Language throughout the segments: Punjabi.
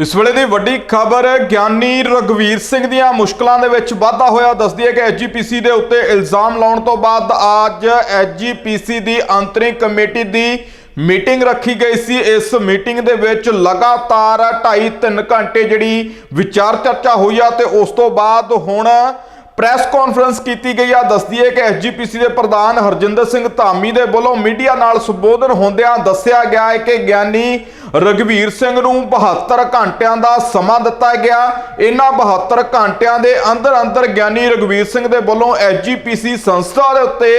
ਇਸ ਵੇਲੇ ਦੀ ਵੱਡੀ ਖਬਰ, ਗਿਆਨੀ ਰਗਵੀਰ ਸਿੰਘ ਦੀਆਂ ਮੁਸ਼ਕਲਾਂ ਦੇ ਵਿੱਚ ਵਾਧਾ ਹੋਇਆ। ਦੱਸਦੀ ਹੈ ਕਿ ਐਜੀਪੀਸੀ ਦੇ ਉੱਤੇ ਇਲਜ਼ਾਮ ਲਾਉਣ ਤੋਂ ਬਾਅਦ ਅੱਜ ਐਜੀਪੀਸੀ ਦੀ ਅੰਤਰਿੰਗ ਕਮੇਟੀ ਦੀ ਮੀਟਿੰਗ ਰੱਖੀ ਗਈ ਸੀ। ਇਸ ਮੀਟਿੰਗ ਦੇ ਵਿੱਚ ਲਗਾਤਾਰ 2.5-3 ਘੰਟੇ ਜਿਹੜੀ ਵਿਚਾਰ ਚਰਚਾ ਹੋਈ ਆ ਤੇ ਉਸ ਤੋਂ ਬਾਅਦ ਹੁਣ ਪ੍ਰੈਸ ਕਾਨਫਰੰਸ ਕੀਤੀ ਗਈ ਆ, ਦੱਸਦੀ ਹੈ ਕਿ ਐਸਜੀਪੀਸੀ ਦੇ ਪ੍ਰਧਾਨ ਹਰਜਿੰਦਰ ਸਿੰਘ ਧਾਮੀ ਦੇ ਵੱਲੋਂ ਮੀਡੀਆ ਨਾਲ ਸੰਬੋਧਨ ਹੁੰਦਿਆਂ ਦੱਸਿਆ ਗਿਆ ਹੈ ਕਿ ਗਿਆਨੀ ਰਗਵੀਰ ਸਿੰਘ ਨੂੰ 72 ਘੰਟਿਆਂ ਦਾ ਸਮਾਂ ਦਿੱਤਾ ਗਿਆ। ਇਹਨਾਂ 72 ਘੰਟਿਆਂ ਦੇ ਅੰਦਰ ਅੰਦਰ ਗਿਆਨੀ ਰਗਵੀਰ ਸਿੰਘ ਦੇ ਵੱਲੋਂ ਐਸਜੀਪੀਸੀ ਸੰਸਥਾ ਦੇ ਉੱਤੇ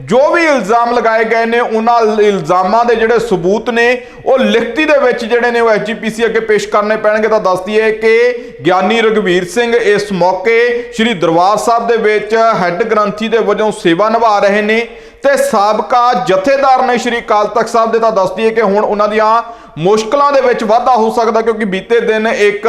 ਜੋ ਵੀ ਇਲਜ਼ਾਮ ਲਗਾਏ ਗਏ ਨੇ, ਉਹਨਾਂ ਇਲਜ਼ਾਮਾਂ ਦੇ ਜਿਹੜੇ ਸਬੂਤ ਨੇ, ਉਹ ਲਿਖਤੀ ਦੇ ਵਿੱਚ ਜਿਹੜੇ ਨੇ ਉਹ ਐਸਜੀਪੀਸੀ ਅੱਗੇ ਪੇਸ਼ ਕਰਨੇ ਪੈਣਗੇ। ਤਾਂ ਦੱਸਦੀ ਹੈ ਕਿ ਗਿਆਨੀ ਰਗਵੀਰ ਸਿੰਘ ਇਸ ਮੌਕੇ ਸ੍ਰੀ ਦਰਬਾਰ ਸਾਹਿਬ ਦੇ ਵਿੱਚ ਹੈੱਡ ਗ੍ਰੰਥੀ ਦੇ ਵਜੋਂ ਸੇਵਾ ਨਿਭਾ ਰਹੇ ਨੇ ਤੇ ਸਾਬਕਾ ਜਥੇਦਾਰ ਨੇ ਸ੍ਰੀ ਅਕਾਲ ਤਖਤ ਸਾਹਿਬ ਦੇ। ਤਾਂ ਦੱਸਦੀ ਹੈ ਕਿ ਹੁਣ ਉਹਨਾਂ ਦੀਆਂ ਮੁਸ਼ਕਲਾਂ ਦੇ ਵਿੱਚ ਵਾਧਾ ਹੋ ਸਕਦਾ ਕਿਉਂਕਿ ਬੀਤੇ ਦਿਨ ਇੱਕ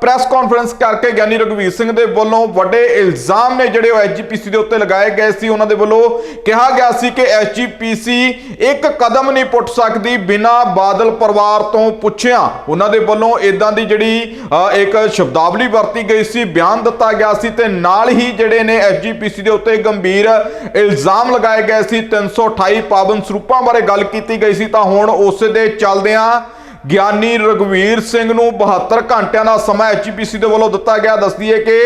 ਪ੍ਰੈਸ ਕਾਨਫਰੰਸ ਕਰਕੇ ਗਿਆਨੀ ਰਗਵੀਰ ਸਿੰਘ ਦੇ ਵੱਲੋਂ ਵੱਡੇ ਇਲਜ਼ਾਮ ਨੇ ਜਿਹੜੇ ਉਹ ਐਸਜੀਪੀਸੀ ਦੇ ਉੱਤੇ ਲਗਾਏ ਗਏ ਸੀ। ਉਹਨਾਂ ਦੇ ਵੱਲੋਂ ਕਿਹਾ ਗਿਆ ਸੀ ਕਿ ਐਸਜੀਪੀਸੀ ਇੱਕ ਕਦਮ ਨਹੀਂ ਪੁੱਟ ਸਕਦੀ ਬਿਨਾਂ ਬਾਦਲ ਪਰਿਵਾਰ ਤੋਂ ਪੁੱਛਿਆ। ਉਹਨਾਂ ਦੇ ਵੱਲੋਂ ਇਦਾਂ ਦੀ ਜਿਹੜੀ ਇੱਕ ਸ਼ਬਦਾਵਲੀ ਵਰਤੀ ਗਈ ਸੀ, ਬਿਆਨ ਦਿੱਤਾ ਗਿਆ ਸੀ ਤੇ ਨਾਲ ਹੀ ਜਿਹੜੇ ਨੇ ਐਸਜੀਪੀਸੀ ਦੇ ਉੱਤੇ ਗੰਭੀਰ ਇਲਜ਼ਾਮ ਲਗਾਏ ਗਏ ਸੀ। 328 ਪਾਵਨ ਸਰੂਪਾਂ ਬਾਰੇ ਗੱਲ ਕੀਤੀ ਗਈ ਸੀ ਤਾਂ ਹੁਣ ਉਸ ਦੇ ਚੱਲਦਿਆਂ ਗਿਆਨੀ ਰਗਵੀਰ ਸਿੰਘ ਨੂੰ 72 ਘੰਟਿਆਂ ਦਾ ਸਮਾਂ ਐਚਪੀਸੀ ਦੇ ਵੱਲੋਂ ਦਿੱਤਾ ਗਿਆ। ਦੱਸਦੀ ਹੈ ਕਿ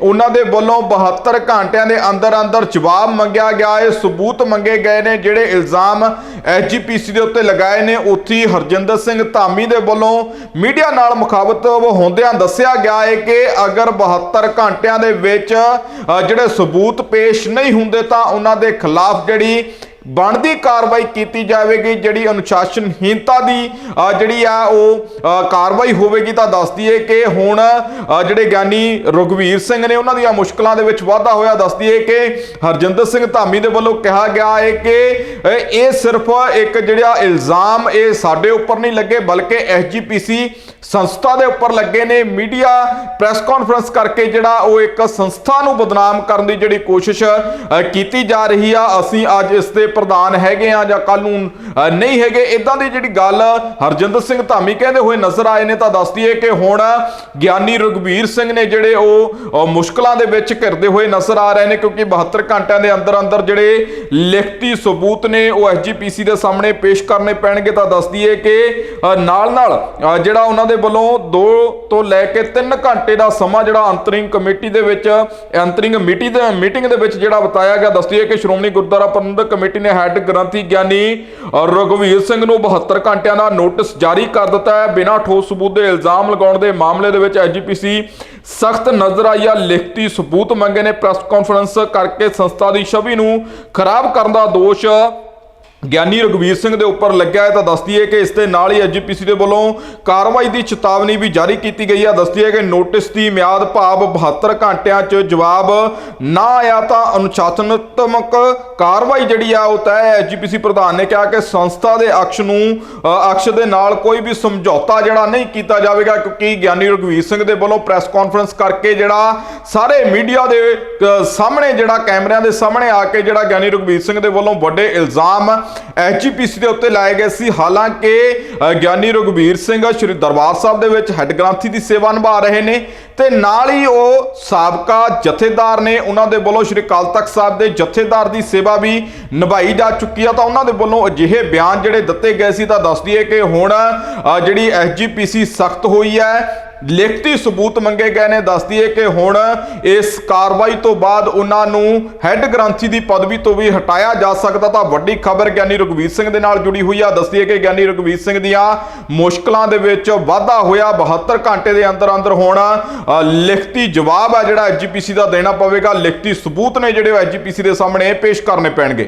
ਉਹਨਾਂ ਦੇ ਵੱਲੋਂ 72 ਘੰਟਿਆਂ ਦੇ ਅੰਦਰ ਅੰਦਰ ਜਵਾਬ ਮੰਗਿਆ ਗਿਆ। ਹੈ ਸਬੂਤ ਮੰਗੇ ਗਏ ਨੇ, ਜਿਹੜੇ ਇਲਜ਼ਾਮ ਐਚਪੀਸੀ ਦੇ ਉੱਤੇ ਲਗਾਏ ਨੇ। ਉੱਥੇ ਹਰਜਿੰਦਰ ਸਿੰਘ ਧਾਮੀ ਦੇ ਵੱਲੋਂ ਮੀਡੀਆ ਨਾਲ ਮੁਖਾਬਤ ਹੁੰਦਿਆਂ ਦੱਸਿਆ ਗਿਆ ਹੈ ਕਿ ਅਗਰ 72 ਘੰਟਿਆਂ ਦੇ ਵਿੱਚ ਜਿਹੜੇ ਸਬੂਤ ਪੇਸ਼ ਨਹੀਂ ਹੁੰਦੇ ਤਾਂ ਉਹਨਾਂ ਦੇ ਖਿਲਾਫ ਜਿਹੜੀ ਬਣਦੀ ਕਾਰਵਾਈ ਕੀਤੀ ਜਾਵੇਗੀ, ਜਿਹੜੀ ਅਨੁਸ਼ਾਸਨਹੀਨਤਾ ਦੀ ਜਿਹੜੀ ਆ ਉਹ ਕਾਰਵਾਈ ਹੋਵੇਗੀ ਤਾਂ ਦੱਸਦੀ ਹੈ ਕਿ ਹੁਣ ਜਿਹੜੇ ਗਿਆਨੀ ਰਗਵੀਰ ਸਿੰਘ ਨੇ ਉਹਨਾਂ ਦੀਆਂ ਮੁਸ਼ਕਲਾਂ ਦੇ ਵਿੱਚ ਵਾਧਾ ਹੋਇਆ ਦੱਸਦੀ ਹੈ ਕਿ ਹਰਜਿੰਦਰ ਸਿੰਘ ਧਾਮੀ ਦੇ ਵੱਲੋਂ ਕਿਹਾ ਗਿਆ ਹੈ ਕਿ ਇਹ ਸਿਰਫ ਇੱਕ ਜਿਹੜਾ ਇਲਜ਼ਾਮ ਇਹ ਸਾਡੇ ਉੱਪਰ ਨਹੀਂ ਲੱਗੇ, ਬਲਕਿ ਐਸਜੀਪੀਸੀ ਸੰਸਥਾ ਦੇ ਉੱਪਰ ਲੱਗੇ ਨੇ। ਮੀਡੀਆ ਪ੍ਰੈਸ ਕਾਨਫਰੰਸ ਕਰਕੇ ਜਿਹੜਾ ਉਹ ਇੱਕ ਸੰਸਥਾ ਨੂੰ ਬਦਨਾਮ ਕਰਨ ਦੀ ਜਿਹੜੀ ਕੋਸ਼ਿਸ਼ ਕੀਤੀ ਜਾ ਰਹੀ ਆ। ਅਸੀਂ ਅੱਜ ਇਸ ਦੇ ਪ੍ਰਧਾਨ ਹੈਗੇ ਆ ਜਾਂ ਕੱਲ ਨੂੰ ਨਹੀਂ ਹੈਗੇ ਇਦਾਂ ਦੀ ਜਿਹੜੀ ਗੱਲ ਹਰਜਿੰਦਰ ਸਿੰਘ ਧਾਮੀ ਕਹਿੰਦੇ ਹੋਏ ਨਜ਼ਰ ਆਏ ਨੇ ਤਾਂ ਦੱਸਦੀ ਹੈ ਕਿ ਹੁਣ ਗਿਆਨੀ ਰਗਵੀਰ ਸਿੰਘ ਨੇ ਜਿਹੜੇ ਉਹ ਅ, ਮੁਸ਼ਕਲਾਂ ਦੇ ਵਿੱਚ ਘਿਰਦੇ ਹੋਏ ਨਜ਼ਰ ਆ ਰਹੇ ਨੇ ਕਿਉਂਕਿ 72 ਘੰਟਿਆਂ ਦੇ ਅੰਦਰ ਅੰਦਰ ਜਿਹੜੇ ਲਿਖਤੀ ਸਬੂਤ ਨੇ ਉਹ ਐਸਜੀਪੀਸੀ ਦੇ ਸਾਹਮਣੇ ਪੇਸ਼ ਕਰਨੇ ਪੈਣਗੇ ਤਾਂ ਦੱਸਦੀ ਹੈ ਕਿ ਨਾਲ ਨਾਲ ਜਿਹੜਾ ਉਹਨਾਂ ਦੇ ਵੱਲੋਂ 2 ਤੋਂ ਲੈ ਕੇ 3 ਘੰਟੇ ਦਾ ਸਮਾਂ ਜਿਹੜਾ ਅੰਤਰਿੰਗ ਕਮੇਟੀ ਦੇ ਵਿੱਚ ਅੰਤਰਿੰਗ ਕਮੇਟੀ ਦੇ ਮੀਟਿੰਗ ਦੇ ਵਿੱਚ ਜਿਹੜਾ ਬਤਾਇਆ ਗਿਆ ਦੱਸਦੀ ਹੈ ਕਿ ਸ਼੍ਰੋਮਣੀ ਗੁਰਦੁਆਰਾ ਪ੍ਰਬੰਧਕ ਕਮੇਟੀ ਨੇ ਹੈੱਡ ਗ੍ਰੰਥੀ ਗਿਆਨੀ ਅ, ਸਿੰਘ ਨੂੰ 72 ਘੰਟਿਆਂ ਦਾ ਨੋਟਿਸ ਜਾਰੀ ਕਰ ਦਿੱਤਾ ਹੈ। ਬਿਨਾਂ ਠੋਸ ਸਬੂਤ ਦੇ ਇਲਜ਼ਾਮ ਲਗਾਉਣ ਦੇ ਮਾਮਲੇ ਦੇ ਵਿੱਚ ਐਜੀਪੀਸੀ ਸਖਤ ਨਜ਼ਰ ਆਈ ਆ। ਲਿਖਤੀ ਸਬੂਤ ਮੰਗੇ ਨੇ ਪ੍ਰੈਸ ਕਾਨਫਰੰਸ ਕਰਕੇ ਸੰਸਥਾ ਦੀ ਛਵੀ ਨੂੰ ਖਰਾਬ ਕਰਨ ਦਾ ਦੋਸ਼ ਗਿਆਨੀ ਰਗਵੀਰ ਸਿੰਘ ਦੇ ਉੱਪਰ ਲੱਗਿਆ ਹੈ ਤਾਂ ਦੱਸਦੀ ਹੈ ਕਿ ਇਸ ਦੇ ਨਾਲ ਹੀ ਐਜੀਪੀਸੀ ਦੇ ਵੱਲੋਂ ਕਾਰਵਾਈ ਦੀ ਚੇਤਾਵਨੀ ਵੀ ਜਾਰੀ ਕੀਤੀ ਗਈ ਹੈ। ਦੱਸਦੀ ਹੈ ਕਿ ਨੋਟਿਸ ਦੀ ਮਿਆਦ ਭਾਵ 72 ਘੰਟਿਆਂ 'ਚ ਜਵਾਬ ਨਾ ਆਇਆ ਤਾਂ ਅਨੁਸ਼ਾਸਨਾਤਮਕ ਕਾਰਵਾਈ ਜਿਹੜੀ ਆ ਉਹ ਤੈਅ ਹੈ ਐਜੀਪੀਸੀ ਪ੍ਰਧਾਨ ਨੇ ਕਿਹਾ ਕਿ ਸੰਸਥਾ ਦੇ ਅਕਸ਼ ਨੂੰ ਅਕਸ਼ ਦੇ ਨਾਲ ਕੋਈ ਵੀ ਸਮਝੌਤਾ ਜਿਹੜਾ ਨਹੀਂ ਕੀਤਾ ਜਾਵੇਗਾ ਕਿਉਂਕਿ ਗਿਆਨੀ ਰਗਵੀਰ ਸਿੰਘ ਦੇ ਵੱਲੋਂ ਪ੍ਰੈਸ ਕਾਨਫਰੰਸ ਕਰਕੇ ਜਿਹੜਾ ਸਾਰੇ ਮੀਡੀਆ ਦੇ ਸਾਹਮਣੇ ਜਿਹੜਾ ਕੈਮਰਿਆਂ ਦੇ ਸਾਹਮਣੇ ਆ ਕੇ ਜਿਹੜਾ ਗਿਆਨੀ ਰਗਵੀਰ ਸਿੰਘ ਦੇ ਵੱਲੋਂ ਵੱਡੇ ਇਲਜ਼ਾਮ ਐਚਪੀਸੀ ਦੇ ਉੱਤੇ ਲਾਏ ਗਏ ਸੀ। ਹਾਲਾਂਕਿ ਗਿਆਨੀ ਰਗਵੀਰ ਸਿੰਘ ਸ੍ਰੀ ਦਰਬਾਰ ਸਾਹਿਬ ਦੇ ਵਿੱਚ ਹੈੱਡ ਗ੍ਰੰਥੀ ਦੀ ਸੇਵਾ ਨਿਭਾ ਰਹੇ ਨੇ ਤੇ ਨਾਲ ਹੀ ਉਹ ਸਾਬਕਾ ਜਥੇਦਾਰ ਨੇ ਉਹਨਾਂ ਦੇ ਵੱਲੋਂ ਸ੍ਰੀ ਅਕਾਲ ਤਖਤ ਸਾਹਿਬ ਦੇ ਜਥੇਦਾਰ ਦੀ ਸੇਵਾ ਵੀ ਨਿਭਾਈ ਜਾ ਚੁੱਕੀ ਆ। ਤਾਂ ਉਹਨਾਂ ਦੇ ਵੱਲੋਂ ਅਜਿਹੇ ਬਿਆਨ ਜਿਹੜੇ ਦਿੱਤੇ ਗਏ ਸੀ ਤਾਂ ਦੱਸਦੀ ਹੈ ਕਿ ਹੁਣ ਅ, ਜਿਹੜੀ ਐਸਜੀਪੀਸੀ ਸਖਤ ਹੋਈ ਹੈ ਲਿਖਤੀ ਸਬੂਤ ਮੰਗੇ ਗਏ ਨੇ ਦੱਸਦੀ ਹੈ ਕਿ ਹੁਣ ਇਸ ਕਾਰਵਾਈ ਤੋਂ ਬਾਅਦ ਉਹਨਾਂ ਨੂੰ ਹੈੱਡ ਗ੍ਰੰਥੀ ਦੀ ਪਦਵੀ ਤੋਂ ਵੀ ਹਟਾਇਆ ਜਾ ਸਕਦਾ ਤਾਂ ਵੱਡੀ ਖਬਰ ਗਿਆਨੀ ਰਗਵੀਰ ਸਿੰਘ ਦੇ ਨਾਲ ਜੁੜੀ ਹੋਈ ਆ। ਦੱਸਦੀ ਹੈ ਕਿ ਗਿਆਨੀ ਰਗਵੀਰ ਸਿੰਘ ਦੀਆਂ ਮੁਸ਼ਕਲਾਂ ਦੇ ਵਿੱਚ ਵਾਧਾ ਹੋਇਆ 72 ਘੰਟੇ ਦੇ ਅੰਦਰ ਅੰਦਰ ਹੁਣ ਲਿਖਤੀ ਜਵਾਬ ਆ ਜਿਹੜਾ ਐਜੀਪੀਸੀ ਦਾ ਦੇਣਾ ਪਵੇਗਾ। ਲਿਖਤੀ ਸਬੂਤ ਨੇ ਜਿਹੜੇ ਐਜੀਪੀਸੀ ਦੇ ਸਾਹਮਣੇ ਪੇਸ਼ ਕਰਨੇ ਪੈਣਗੇ।